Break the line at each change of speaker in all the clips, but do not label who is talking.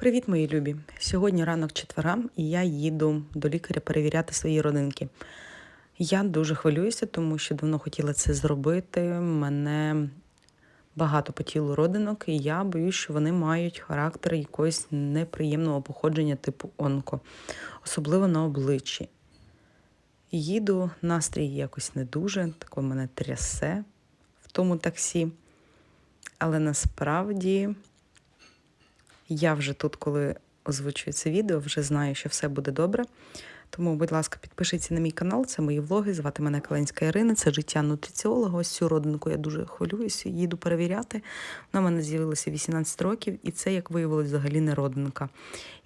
Привіт, мої любі! Сьогодні ранок четвера, і я їду до лікаря перевіряти свої родинки. Я дуже хвилююся, тому що давно хотіла це зробити. Мене багато по тілу родинок, і я боюсь, що вони мають характер якогось неприємного походження типу онко, особливо на обличчі. Їду, настрій якось не дуже, тако мене трясе в тому таксі. Але насправді я вже тут, коли озвучую це відео, вже знаю, що все буде добре. Тому, будь ласка, підпишіться на мій канал, це мої влоги. Звати мене Каленська Ірина, це життя нутриціолога. Ось цю родинку я дуже хвилююся, їду перевіряти. Вона в мене з'явилася 18 років, і це, як виявилось, взагалі не родинка.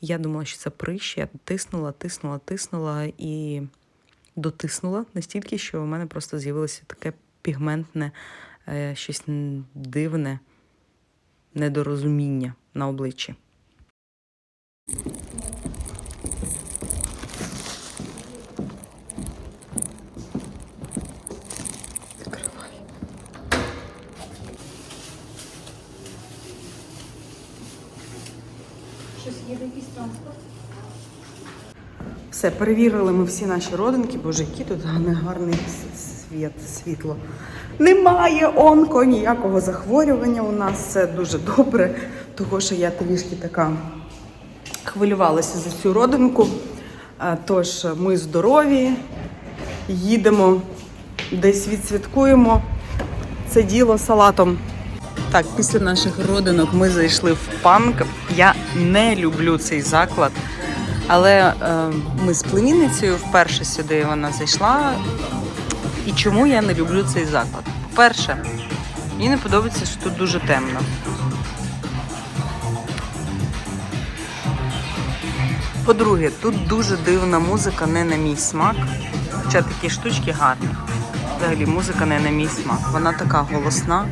Я думала, що це прищ, я тиснула, тиснула, тиснула і дотиснула настільки, що у мене просто з'явилося таке пігментне, е, щось дивне недорозуміння на обличчі.
Щось є якийсь транспорт?
Все, перевірили ми всі наші родинки. Боже, який тут гарний світ, світло. Немає онко, ніякого захворювання у нас. Все дуже добре, того що я трішки така хвилювалася за цю родинку. Тож ми здорові, їдемо, десь відсвяткуємо це діло салатом. Так, після наших родинок ми зайшли в панк. Я не люблю цей заклад. Але е, ми з племінницею вперше сюди вона зайшла. І чому я не люблю цей заклад? По-перше, мені не подобається, що тут дуже темно. По-друге, тут дуже дивна музика, не на мій смак. Хоча такі штучки гарні. Взагалі, музика не на мій смак. Вона така голосна,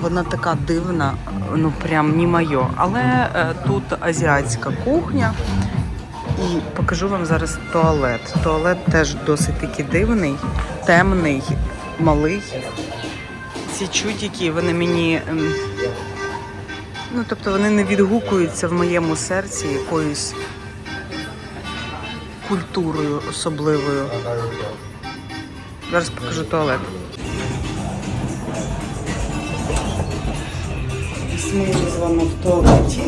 вона така дивна, ну прям не моє. Але е, тут азіатська кухня. І покажу вам зараз туалет. Туалет теж досить такий дивний, темний, малий. Ці чудики, вони мені. ем, Ну, тобто вони не відгукуються в моєму серці якоюсь культурою особливою. Зараз покажу туалет. Ми з вами в туалеті.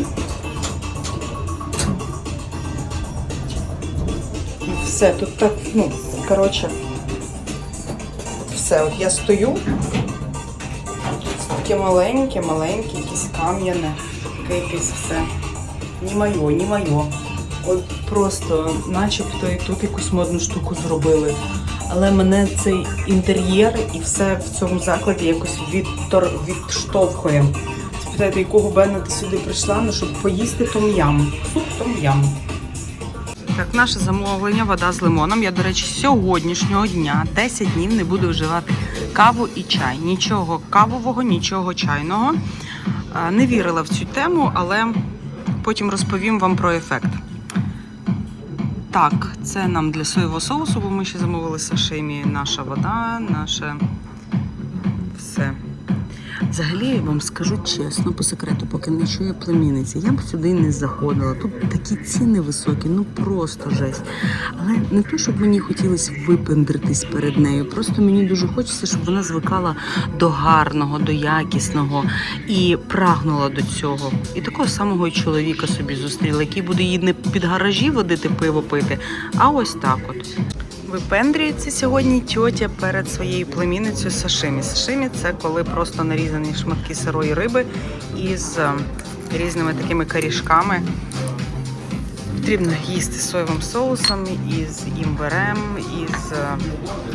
Все, тут так, ну, коротше, все, от я стою. Таке маленьке, маленьке, якесь кам'яне, таке якесь все. Ні моє, ні моє. От просто начебто і тут якусь модну штуку зробили. Але мене цей інтер'єр і все в цьому закладі якось відтор... відштовхує. Спитайте, якого Бена ти сюди прийшла, ну, щоб поїсти том-ям. Суп том-ям. Так, наше замовлення вода з лимоном. Я, до речі, сьогоднішнього дня 10 днів не буду вживати каву і чай. Нічого кавового, нічого чайного. Не вірила в цю тему, але потім розповім вам про ефект. Так, це нам для соєвого соусу, бо ми ще замовили сашимі. Наша вода, наше. Взагалі, я вам скажу чесно, по секрету, поки не чує племінниці, я б сюди не заходила. Тут такі ціни високі, ну просто жесть. Але не то, щоб мені хотілося випендритись перед нею. Просто мені дуже хочеться, щоб вона звикала до гарного, до якісного і прагнула до цього. І такого самого чоловіка собі зустріла, який буде їй не під гаражі водити пиво пити, а ось так от. Випендрюється сьогодні тьотя перед своєю племінницею сашимі. Сашимі це коли просто нарізані шматки сирої риби із е, різними такими корішками. Потрібно їсти соєвим соусом, із імбирем, із е,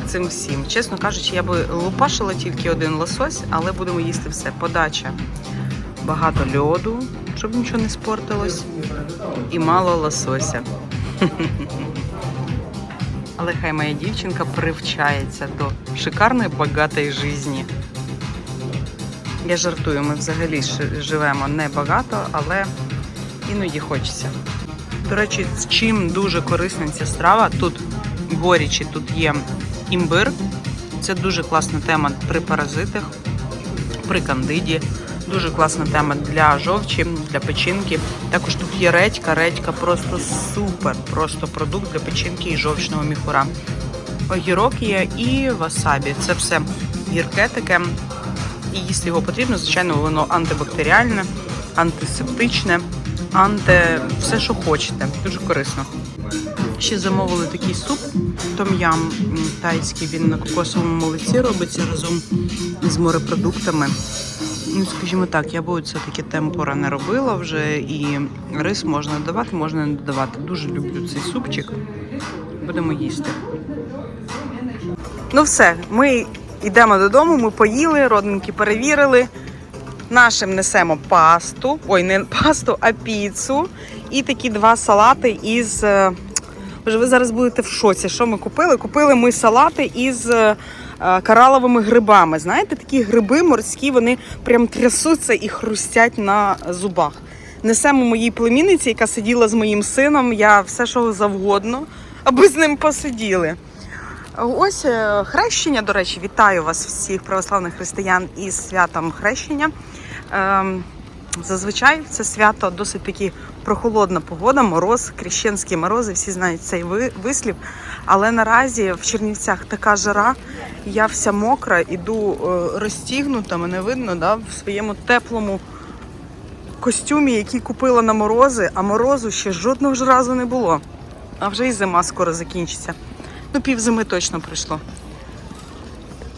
цим всім. Чесно кажучи, я би лупашила тільки один лосось, але будемо їсти все. Подача. Багато льоду, щоб нічого не спортилось, і мало лосося. Але хай моя дівчинка привчається до шикарної багатої житті. Я жартую, ми взагалі живемо не багато, але іноді хочеться. До речі, з чим дуже корисна ця страва, тут горічі, тут є імбир. Це дуже класна тема при паразитах, при кандиді. Дуже класна тема для жовчі, для печінки. Також тут є редька. Редька просто супер, просто продукт для печінки і жовчного міхура. Огірок є і васабі. Це все гірке таке. І їсти його потрібно, звичайно, воно антибактеріальне, антисептичне, анти все, що хочете. Дуже корисно. Ще замовили такий суп том-ям тайський. Він на кокосовому молоці робиться разом з морепродуктами. Ну, скажімо так, я б це таке темпора не робила вже, і рис можна додавати, можна не додавати. Дуже люблю цей супчик. Будемо їсти. Ну все, ми йдемо додому, ми поїли, родненькі перевірили. Нашим несемо пасту, ой, не пасту, а піцу. І такі два салати із. е, Боже, ви зараз будете в шоці. Що ми купили? Купили ми салати із е, кораловими грибами. Знаєте, такі гриби морські, вони прям трясуться і хрустять на зубах. Несемо моїй племінниці, яка сиділа з моїм сином. Я все, що завгодно, аби з ним посиділи. Ось е, хрещення, до речі, вітаю вас всіх православних християн із святом хрещення. Ем, Зазвичай це свято досить таки прохолодна погода, мороз, крещенські морози, всі знають цей вислів. Але наразі в Чернівцях така жара, я вся мокра, іду е, розтігнута, мене видно да, в своєму теплому костюмі, який купила на морози, а морозу ще жодного ж разу не було. А вже і зима скоро закінчиться. Ну, пів зими точно пройшло.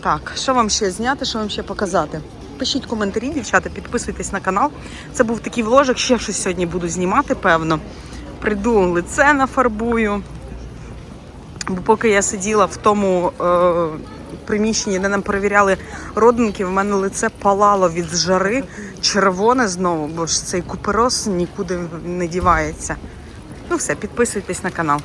Так, що вам ще зняти, що вам ще показати? Пишіть коментарі, дівчата, підписуйтесь на канал. Це був такий вложик, ще щось сьогодні буду знімати, певно. Прийду лице нафарбую. Бо поки я сиділа в тому е, приміщенні, де нам перевіряли родинки, в мене лице палало від жари, червоне знову, бо ж цей купероз нікуди не дівається. Ну все, підписуйтесь на канал.